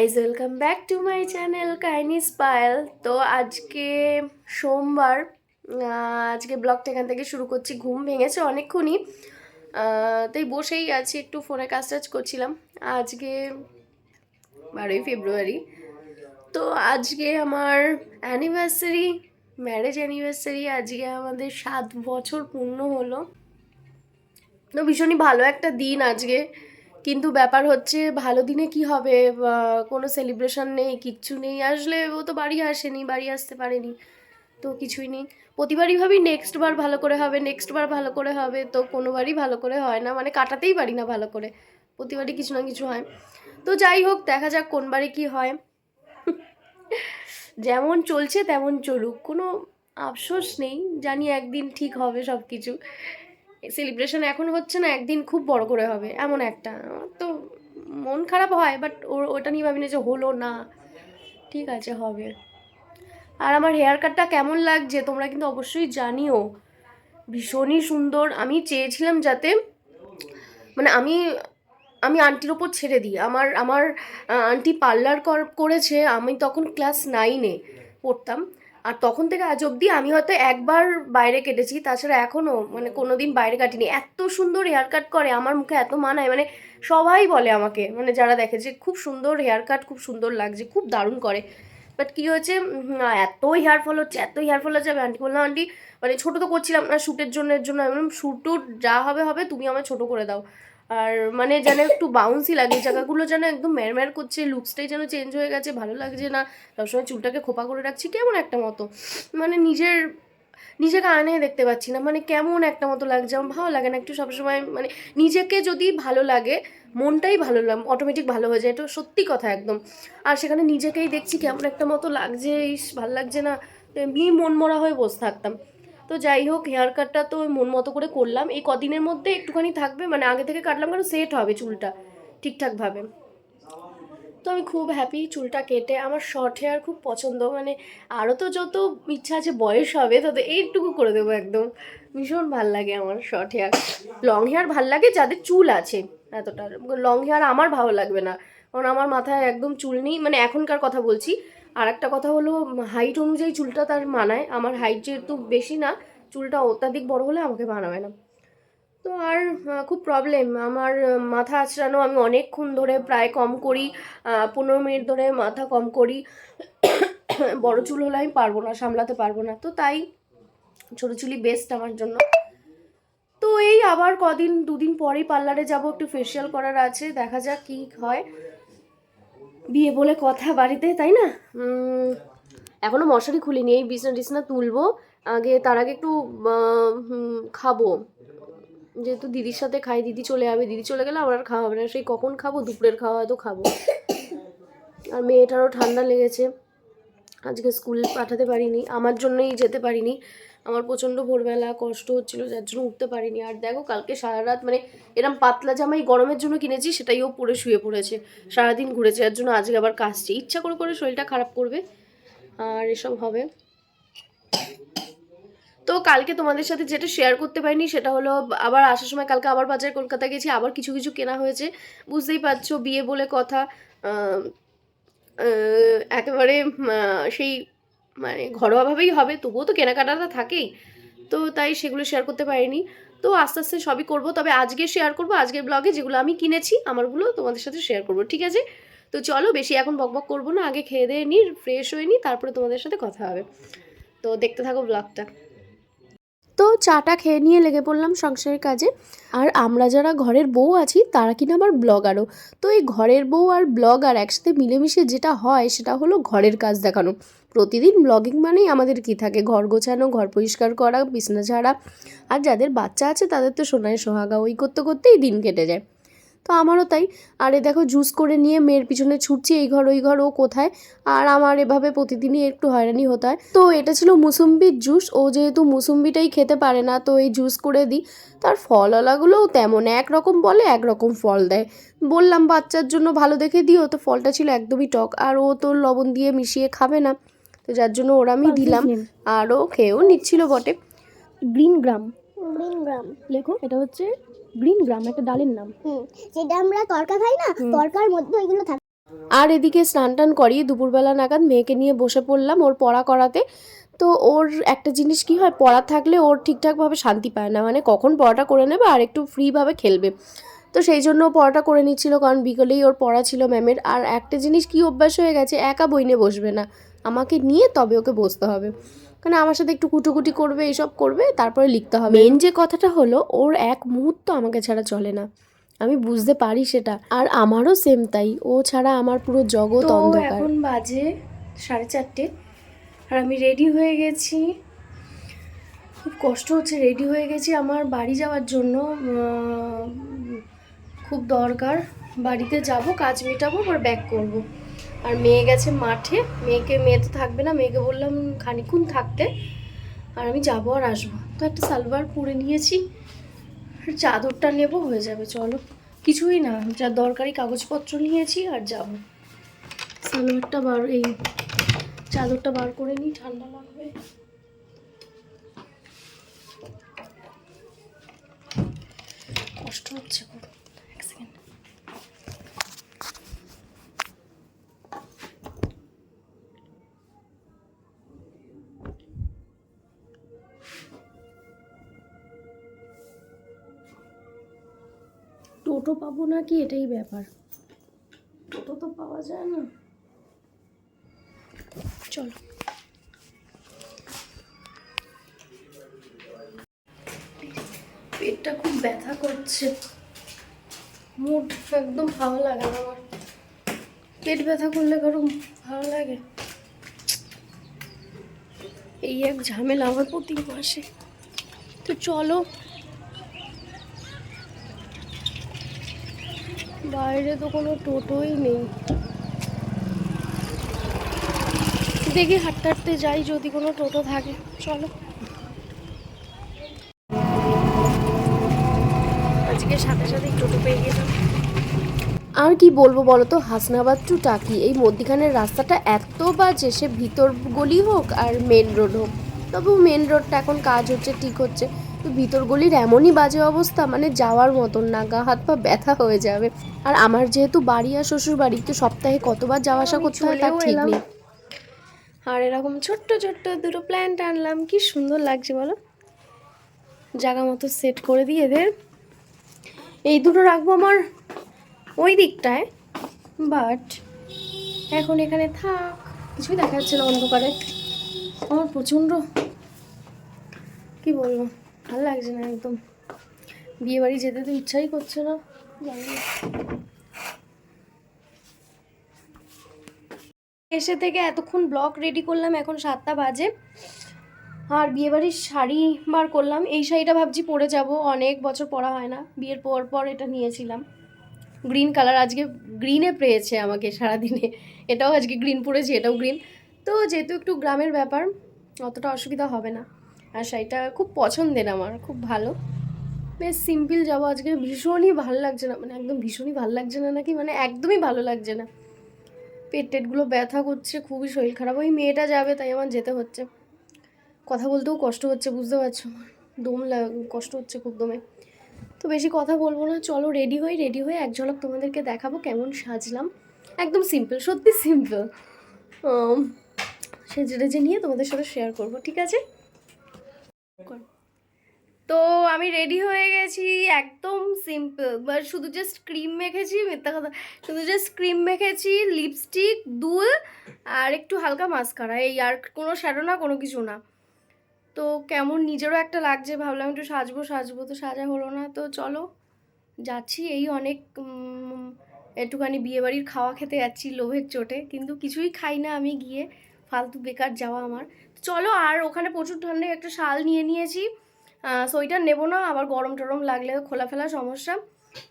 Guys welcome back to my channel কাইনি স্পাইল তো আজকে সোমবার আজকে ব্লগটা এখান থেকে শুরু করছি, ঘুম ভেঙেছে অনেকক্ষণই। তাই বসেই আছি, একটু ফোনে কাজ টাজ করছিলাম। আজকে বারোই ফেব্রুয়ারি। তো আজকে আমার অ্যানিভার্সারি ম্যারেজ অ্যানিভার্সারি আজকে আমাদের সাত বছর পূর্ণ হলো। তো ভীষণই ভালো একটা দিন আজকে। কিন্তু ব্যাপার হচ্ছে ভালো দিনে কি হবে? কোনো সেলিব্রেশন নেই, কিচ্ছু নেই। আসলে ও তো বাড়ি আসেনি, বাড়ি আসতে পারেনি। তো কিছুই নেই। প্রতিবারই ভাবি নেক্সট বার ভালো করে হবে নেক্সট বার ভালো করে হবে। তো কোনোবারই ভালো করে হয় না। মানে কাটাতেই পারি না ভালো করে। প্রতিবারই কিছু না কিছু হয়। তো যাই হোক, দেখা যাক কোন বারে কি হয়। যেমন চলছে তেমন চলুক। কোনো আফসোস নেই। জানি একদিন ঠিক হবে সব কিছু সেলিব্রেশন এখন হচ্ছে না, একদিন খুব বড় করে হবে, এমন একটা। তো মন খারাপ হয় বাট ওটা নিয়ে ভাবি না যে হলো না। ঠিক আছে, হবে। আর আমার হেয়ার কাটটা কেমন লাগছে, তোমরা কিন্তু অবশ্যই জানিও। ভীষণই সুন্দর। আমি চেয়েছিলাম যাতে মানে আমি আমি আন্টির ওপর ছেড়ে দিই। আমার আমার আন্টি পার্লার করেছে, আমি তখন ক্লাস নাইনে পড়তাম। আর তখন থেকে আজ অবধি আমি হয়তো একবার বাইরে কেটেছি তাছাড়া এখনও মানে কোনো দিন বাইরে কাটিনি। এত সুন্দর হেয়ার কাট করে আমার মুখে এত মানায় মানে সবাই বলে আমাকে মানে যারা দেখে যে খুব সুন্দর হেয়ার কাট খুব সুন্দর লাগছে খুব দারুণ করে। বাট কী হয়েছে? এত হেয়ার ফল হচ্ছে এত হেয়ার ফল হচ্ছে আমি আন্টি বললাম আন্টি মানে ছোটো তো করছিলাম না শ্যুটের জন্য এর জন্য আমি বললাম শ্যুট যা হবে হবে তুমি আমার ছোটো করে দাও। আর মানে যেন একটু বাউন্সি লাগে জায়গাগুলো যেন একদম ম্যারম্যার করছে লুকসটাই যেন চেঞ্জ হয়ে গেছে, ভালো লাগছে না। সবসময় চুলটাকে খোপা করে রাখছি, কেমন একটা মতো। মানে নিজের, নিজেকে আয়নায় দেখতে পাচ্ছি না মানে কেমন একটা মতো লাগছে, আমার ভালো লাগে না, একটু সবসময় মানে নিজেকে যদি ভালো লাগে, মনটাই ভালো লাগে অটোমেটিক ভালো হয়ে যায়, এটা সত্যি কথা একদম। আর সেখানে নিজেকেই দেখছি, কেমন একটা মতো লাগছে, ইস, ভালো লাগছে না এমনি মন মরা হয়ে বসে থাকতাম। তো যাই হোক হেয়ার কাটটা তো মন মতো করে করলাম। এই কদিনের মধ্যে একটুখানি থাকবে মানে আগে থেকে কাটলাম কারণ সেট হবে চুলটা ঠিকঠাকভাবে তো আমি খুব হ্যাপি চুলটা কেটে, আমার শর্ট হেয়ার খুব পছন্দ মানে আরও তো যত ইচ্ছা আছে বয়স হবে, তত এইটুকু করে দেবো একদম। ভীষণ ভালো লাগে আমার শর্ট হেয়ার লং হেয়ার ভালো লাগে যাদের চুল আছে এতটা লং হেয়ার আমার ভালো লাগবে না। কারণ আমার মাথায় একদম চুল নেই মানে এখনকার কথা বলছি। আর একটা কথা হলো হাইট অনুযায়ী চুলটা তার মানায়। আমার হাইট যেহেতু বেশি না, চুলটা অত্যাধিক বড় হলে আমাকে মানাবে না। তো আর খুব প্রবলেম আমার মাথা আঁচড়ানো আমি অনেকক্ষণ ধরে প্রায় কম করি পনেরো মিনিট ধরে মাথা কম করি। বড় চুল হলে আমি পারব না, সামলাতে পারব না। তো তাই, ছোটো চুলই বেস্ট আমার জন্য। তো এই আবার কদিন, দুদিন পরেই পার্লারে যাব, একটু ফেসিয়াল করার আছে, দেখা যাক কী হয়। বিয়ে বলে কথা বাড়িতে তাই না? উম, এখনও মশারি খুলিনি এই বিছনা টিছনা তুলবো আগে তার আগে একটু খাব। যেহেতু দিদির সাথে খাই দিদি চলে যাবে দিদি চলে গেলে আমার আর খাওয়া হবে না সেই কখন খাব? দুপুরের খাওয়া হয়তো খাব। আর মেয়েটারও ঠান্ডা লেগেছে। আজকে স্কুল পাঠাতে পারিনি আমার জন্যই যেতে পারিনি। আমার প্রচণ্ড ভোরবেলা কষ্ট হচ্ছিল, যার জন্য উঠতে পারিনি। আর দেখো, কালকে সারা রাত মানে এরম পাতলা জামাই গরমের জন্য কিনেছি সেটাইও পরে শুয়ে পড়েছে। সারাদিন ঘুরেছে, যার জন্য আজকে আবার কাশছে। ইচ্ছা করে করে শরীরটা খারাপ করবে। আর এসব হবে। তো কালকে তোমাদের সাথে যেটা শেয়ার করতে পারিনি, সেটা হলো, আবার আসার সময় কালকে আবার বাজার কলকাতা গেছি, আবার কিছু কিছু কেনা হয়েছে। বুঝতেই পারছ, বিয়ে বলে কথা একেবারে সেই মানে ঘরোয়াভাবেই হবে, তবুও তো কেনাকাটাটা থাকেই। তো তাই সেগুলো শেয়ার করতে পারিনি। তো আস্তে আস্তে সবই করব। তবে আজকে শেয়ার করব, আজকের ব্লগে যেগুলো আমি কিনেছি, আমারগুলো তোমাদের সাথে শেয়ার করব, ঠিক আছে? তো চলো বেশি এখন বকবক করব না, আগে খেয়ে দিয়ে নিই ফ্রেশ হয়ে নিই তারপরে তোমাদের সাথে কথা হবে। তো দেখতে থাকো ব্লগটা তো চাটা খেয়ে নিয়ে লেগে পড়লাম সংসারের কাজে। আর আমরা যারা ঘরের বউ আছি, তারা কিনা আবার ব্লগারও তো এই ঘরের বউ আর ব্লগার একসাথে মিলেমিশে যেটা হয়, সেটা হলো ঘরের কাজ দেখানো। প্রতিদিন ব্লগিং মানেই আমাদের কি থাকে? ঘর গোছানো, ঘর পরিষ্কার করা, বিছনা ঝাড়া। আর যাদের বাচ্চা আছে, তাদের তো সোনায় সোহাগা। ওই করতে করতেই দিন কেটে যায়। তো আমারও তাই। আরে দেখো জুস করে নিয়ে মেয়ের পিছনে ছুটছি, এই ঘর, ওই ঘর, ও কোথায়? আর আমার এভাবে প্রতিদিনই একটু হয়রানি হতে হয়। তো এটা ছিল মুসুম্বির জুস ও যেহেতু মুসুম্বিটাই খেতে পারে না, তো এই জুস করে দিই। তার ফলওয়ালাগুলোও তেমন। একরকম বলে, একরকম ফল দেয়। বললাম, বাচ্চার জন্য ভালো দেখে দিও। তো ফলটা ছিল একদমই টক। আর ও তো লবণ দিয়ে মিশিয়ে খাবে না। তো যার জন্য ওরা আমি দিলাম। আরও খেয়েও নিচ্ছিল বটে। Green gram. Green gram. লেখো এটা হচ্ছে গ্রিন গ্রাম একটা ডালের নাম। হুম যেটা আমরা তরকা খাই না তরকার মধ্যে ওইগুলো থাকে। আর এদিকে স্নান টান করিয়ে দুপুরবেলা নাগাদ মেয়েকে নিয়ে বসে পড়লাম ওর পড়া করাতে। তো ওর একটা জিনিস কি হয় পড়া থাকলে ওর ঠিকঠাকভাবে শান্তি পায় না। মানে কখন পড়াটা করে নেবে আর একটু ফ্রিভাবে খেলবে। তো সেই জন্য ও পড়াটা করে নিচ্ছিল কারণ বিকেলেই ওর পড়া ছিল ম্যামের। আর একটা জিনিস কি অভ্যাস হয়ে গেছে একা বই নিয়ে বসবে না। আমাকে নিয়ে তবে ওকে বসতে হবে। কারণ আমার সাথে একটু কুটুকুটি করবে এইসব করবে তারপরে লিখতে হবে। মেন যে কথাটা হলো ওর এক মুহূর্ত আমাকে ছাড়া চলে না। আমি বুঝতে পারি সেটা। আর আমারও সেম তাই। ও ছাড়া আমার পুরো জগৎ অন্ধকার। এখন বাজে সাড়ে চারটে। আর আমি রেডি হয়ে গেছি। খুব কষ্ট হচ্ছে রেডি হয়ে গেছি আমার বাড়ি যাওয়ার জন্য। খুব দরকার। বাড়িতে যাব কাজ মেটাবো আবার ব্যাক করব। আর মেয়ে গেছে মাঠে। মেয়েকে, মেয়ে তো থাকবে না, মেয়েকে বললাম খানিক্ষণ থাকতে। আর আমি যাব আর আসব। তো একটা সালোয়ার পরে নিয়েছি। চাদরটা নেব, হয়ে যাবে, চলো। কিছুই না, যা দরকারি কাগজপত্র নিয়েছি আর যাব। সালোয়ারটা বার, এই চাদরটা বার করে নিই, ঠান্ডা লাগবে। কষ্ট হচ্ছে খুব। পাবো না কি এটাই ব্যাপার। টোটো তো পাওয়া যায় না। চলো। পেটটা খুব ব্যথা করছে। মুড একদম ভালো লাগে না আমার। পেট ব্যথা করলে কারও ভালো লাগে। এই এক ঝামেলা আমার প্রতি মাসে। তো চলো বাইরে তো কোনো টোটোই নেই। দেখি হাঁটতে হাঁটতে যাই, যদি কোনো টোটো থাকে। চলো। আজকে সাথে সাথেই টোটো পেয়ে গেলাম। আর কি বলব বলো তো হাসনাবাদ টু টাকি, এই মধ্যিখানের রাস্তাটা এত বাজে, সে ভিতর গলি হোক আর মেন রোড হোক। তবু মেন রোডটা এখন কাজ হচ্ছে, ঠিক হচ্ছে। তো ভিতর গলির এমনই বাজে অবস্থা মানে যাওয়ার মতন না গা হাত পা ব্যথা হয়ে যাবে। আর আমার যেহেতু বাড়ি আর শ্বশুর বাড়ি তো সপ্তাহে কতবার যাওয়া আসা করতে হয় তার ঠিক নেই। আর এরকম ছোট্ট ছোট্ট দুটো প্ল্যান্ট আনলাম কি সুন্দর লাগছে বলো? জায়গা মতো সেট করে দিয়ে এদের। এই দুটো রাখব আমার ওই দিকটায় বাট এখন এখানে থাক। কিছুই দেখা যাচ্ছে না অন্ধকারে। আমার প্রচণ্ড কি বলব? ভালো লাগছে না একদম। বিয়ে বাড়ি যেতে তো ইচ্ছাই করছে না। এসে থেকে এতক্ষণ ব্লক রেডি করলাম, এখন সাতটা বাজে। আর বিয়েবাড়ির শাড়ি বার করলাম। এই শাড়িটা ভাবছি পরে যাব, অনেক বছর পরা হয় না। বিয়ের পর পর এটা নিয়েছিলাম। গ্রিন কালার আজকে গ্রিনে পেয়েছে আমাকে সারাদিনে। এটাও আজকে গ্রিন পরেছি, এটাও গ্রিন তো যেহেতু একটু গ্রামের ব্যাপার, অতটা অসুবিধা হবে না। আর শাড়িটা খুব পছন্দের আমার, খুব ভালো। বেশ সিম্পল যাব আজকে, ভীষণই ভালো লাগছে না মানে একদম ভীষণই ভালো লাগছে না নাকি মানে একদমই ভালো লাগছে না। পেট টেটগুলো ব্যথা করছে, খুবই শরীর খারাপ, ওই মেয়েটা যাবে তাই আমার যেতে হচ্ছে। কথা বলতেও কষ্ট হচ্ছে, বুঝতে পারছ? দম লাগ কষ্ট হচ্ছে খুব দমে। তো বেশি কথা বলব না, চলো রেডি হই রেডি হয়ে এক ঝলক তোমাদেরকে দেখাবো কেমন সাজলাম। একদম সিম্পল সত্যি সিম্পল সেজে নিয়ে তোমাদের সাথে শেয়ার করব, ঠিক আছে? তো আমি রেডি হয়ে গেছি একদম সিম্পল বাট শুধু জাস্ট ক্রিম মেখেছি, মিথ্যা কথা, শুধু জাস্ট ক্রিম মেখেছি লিপস্টিক দুল, আর একটু হালকা মাস্কারা এই আর কোনো শ্যাডো না, কোনো কিছু না। তো কেমন নিজেরও একটা লাগছে, ভাবলাম একটু সাজবো সাজবো, তো সাজা হলো না, তো চলো, যাচ্ছি এই অনেক একটুখানি বিয়েবাড়ির খাওয়া খেতে যাচ্ছি লোভের চোটে, কিন্তু কিছুই খাই না আমি গিয়ে, ফালতু বেকার যাওয়া আমার। চলো আর ওখানে প্রচুর ঠান্ডায় একটা শাল নিয়ে নিয়েছি। সোয়েটার নেব না, আবার গরম টরম লাগলে খোলা ফেলা সমস্যা।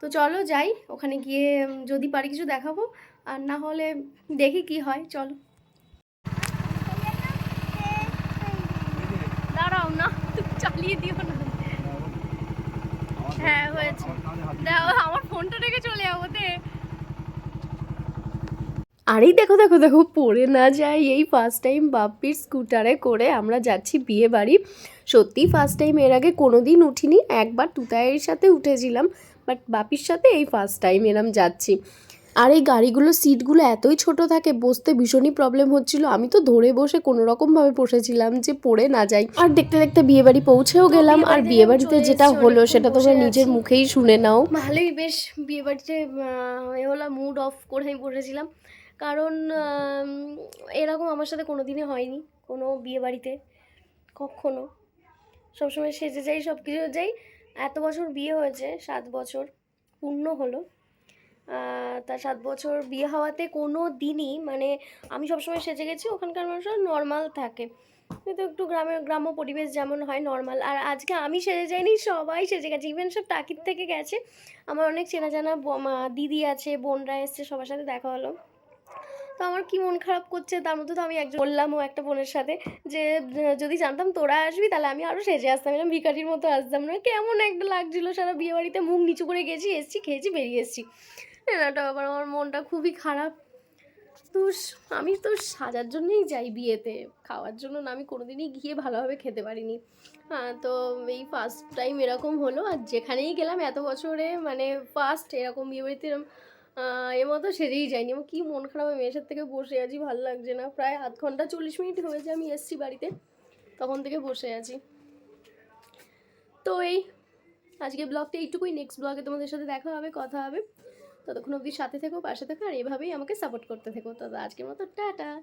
তো চলো যাই, ওখানে গিয়ে যদি পারি কিছু দেখাবো। আর না হলে দেখি কি হয়, চলো। দাঁড়াও না, চালিয়ে দিও না। হ্যাঁ হয়েছে। আমার ফোনটা রেখে চলে যাব তে। আরেই দেখো দেখো দেখো পড়ে না যায় এই ফার্স্ট টাইম বাপ্পির স্কুটারে করে আমরা যাচ্ছি বিয়ে বাড়ি। সত্যি ফার্স্ট টাইম এর আগে কোনো দিন উঠিনি একবার তুতায়ের সাথে উঠেছিলাম বাট বাপির সাথে এই ফার্স্ট টাইম এরম যাচ্ছি। আর এই গাড়িগুলোর সিটগুলো এতই ছোট থাকে বসতে ভীষণই প্রবলেম হচ্ছিল। আমি তো ধরে বসে কোনো রকমভাবে বসেছিলাম যে পড়ে না যাই। আর দেখতে দেখতে বিয়ে বাড়ি পৌঁছেও গেলাম। আর বিয়ে বাড়িতে যেটা হলো সেটা তোমরা নিজের মুখেই শুনে নাও। ভালোই বেশ বিয়ে বাড়িতে হলো মুড অফ করে আমি বসেছিলাম। কারণ এরকম আমার সাথে কোনো দিনই হয়নি, কোনো বিয়ে বাড়িতে কখনো। সবসময় সেজে যাই সব কিছু যাই। এত বছর বিয়ে হয়েছে, সাত বছর পূর্ণ হলো। তা সাত বছর বিয়ে হওয়াতে কোনো দিনই মানে আমি সবসময় সেজে গেছি, ওখানকার মানুষরা নর্মাল থাকে। কিন্তু একটু গ্রামের গ্রাম্য পরিবেশ যেমন হয় নর্মাল আর আজকে আমি সেজে যাইনি, সবাই সেজে গেছে। ইভেন সব তাকির থেকে গেছে। আমার অনেক চেনা জানা দিদি আছে, বোনরা এসছে, সবার সাথে দেখা হলো। তো আমার কি মন খারাপ করছে তার মধ্যে তো আমি একজন বললামও একটা বোনের সাথে যে, যদি জানতাম তোরা আসবি তাহলে আমি আরও সেজে আসতাম। এরকম ভিকারির মতো আসতাম না। কেমন একটা লাগছিল সারা বিয়ে বাড়িতে মুখ নিচু করে গেছি, এসছি, খেয়েছি, বেরিয়ে এসছি। একটা ব্যাপার আমার মনটা খুবই খারাপ। তো আমি তো সাজার জন্যই যাই বিয়েতে। খাওয়ার জন্য না, আমি কোনোদিনই গিয়ে ভালোভাবে খেতে পারিনি। হ্যাঁ তো এই ফার্স্ট টাইম এরকম হলো। আর যেখানেই গেলাম, এত বছরে মানে ফার্স্ট এরকম বিয়ে বাড়িতে এরকম আহ, এর মতো সেরেই যায়নি। আমার কি মন খারাপ আমি মেয়ের থেকে বসে আছি ভালো লাগছে না। প্রায় আধ ঘণ্টা চল্লিশ মিনিট হয়েছে আমি এসছি বাড়িতে। তখন থেকে বসে আছি। তো এই আজকে ব্লগটা এইটুকুই। নেক্সট ব্লগে তোমাদের সাথে দেখা হবে কথা হবে। ততক্ষণ অবধি সাথে থেকো পাশে থেকো আর এভাবেই আমাকে সাপোর্ট করতে থেকো। তো আজকের মতো টাটা।